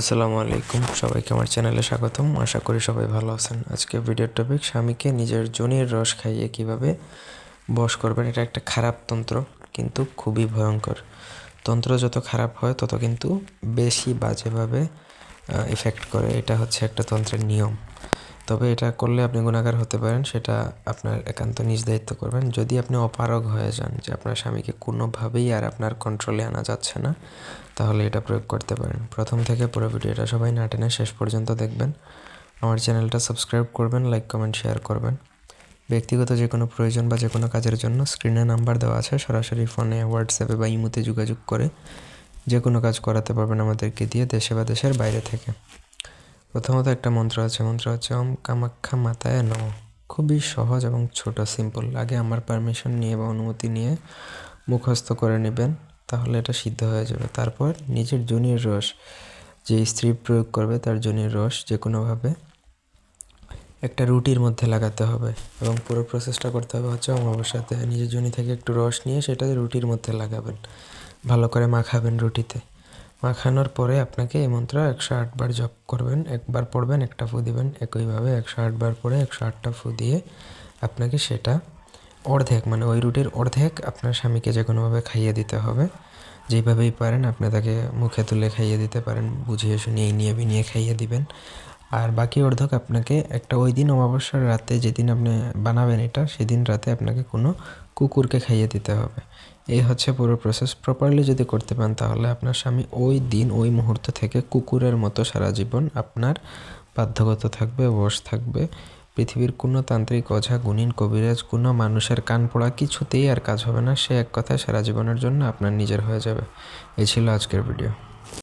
আসসালামু আলাইকুম। সবাইকে আমার চ্যানেলে স্বাগতম। আশা করি সবাই ভালো আছেন। আজকে ভিডিওর টপিক স্বামীকে নিজের জনির রস খাইয়ে কীভাবে বশ করবেন, এটা একটা খারাপ তন্ত্র, কিন্তু খুবই ভয়ঙ্কর। তন্ত্র যত খারাপ হয়, তত কিন্তু বেশি বাজেভাবে ইফেক্ট করে। এটা হচ্ছে একটা তন্ত্রের নিয়ম। তবে এটা করলে আপনি গুণাগার হতে পারেন, সেটা আপনার একান্ত নিজ দায়িত্ব করবেন। যদি আপনি অপারগ হয়ে যান যে আপনার স্বামীকে কোনোভাবেই আর আপনার কন্ট্রোলে আনা যাচ্ছে না, তাহলে এটা প্রয়োগ করতে পারেন। প্রথম থেকে পুরো ভিডিওটা সবাই না টেনে শেষ পর্যন্ত দেখবেন। আমার চ্যানেলটা সাবস্ক্রাইব করবেন লাইক কমেন্ট শেয়ার করবেন। ব্যক্তিগত যে কোনো প্রয়োজন বা যে কোনো কাজের জন্য স্ক্রিনে নাম্বার দেওয়া আছে, সরাসরি ফোনে হোয়াটসঅ্যাপে বা ইমোতে যোগাযোগ করে যে কোনো কাজ করাতে পারবেন আমাদেরকে দিয়ে দেশে বা দেশের বাইরে থেকে। প্রথমত একটা মন্ত্র আছে, মন্ত্র হচ্ছে, ওম কামাখ্যা মাতায় নম। খুবই সহজ এবং ছোট সিম্পল আগে আমার পারমিশন নিয়ে বা অনুমতি নিয়ে মুখস্থ করে নেবেন, তাহলে এটা সিদ্ধ হয়ে যাবে। তারপর নিজের জনির রস, যে স্ত্রী প্রয়োগ করবে তার জনির রস যে কোনোভাবে একটা রুটির মধ্যে লাগাতে হবে এবং পুরো প্রসেসটা করতে হবে হচ্ছে অমাবস্যাতে নিজের জনি থেকে একটু রস নিয়ে সেটা রুটির মধ্যে লাগাবেন। ভালো করে মাখাবেন রুটিতে। মাখানোর পরে আপনাকে এই মন্ত্র একশো আটবার জপ করবেন, একবার পড়বেন, একটা ফু দিবেন, একইভাবে একশো আটবার পরে একশো আটটা ফু দিয়ে আপনাকে সেটা অর্ধেক মানে ওই রুটির অর্ধেক আপনার স্বামীকে যে কোনোভাবে খাইয়ে দিতে হবে, যেইভাবেই পারেন আপনি তাকে মুখে তুলে খাইয়ে দিতে পারেন, বুঝিয়ে শুনিয়ে নিয়ে বিনিয়ে খাইয়ে দিবেন। আর বাকি অর্ধক আপনাকে একটা ওই দিন অমাবস্যার রাতে যেদিন আপনি বানাবেন এটা, সেদিন রাতে আপনাকে কোনো কুকুরকে খাইয়ে দিতে হবে। এই হচ্ছে পুরো প্রসেস প্রপারলি যদি করতে পারেন, তাহলে আপনার স্বামী ওই দিন, ওই মুহূর্ত থেকে কুকুরের মতো সারা জীবন আপনার বাধ্যগত থাকবে, বশ থাকবে। পৃথিবীর কোনো তান্ত্রিক ওঝা গুণিন, কবিরাজ, কোনো মানুষের কান পড়া কিছুতেই আর কাজ হবে না। সে এক কথায় সারা জীবনের জন্য আপনার নিজের হয়ে যাবে। এই ছিল আজকের ভিডিও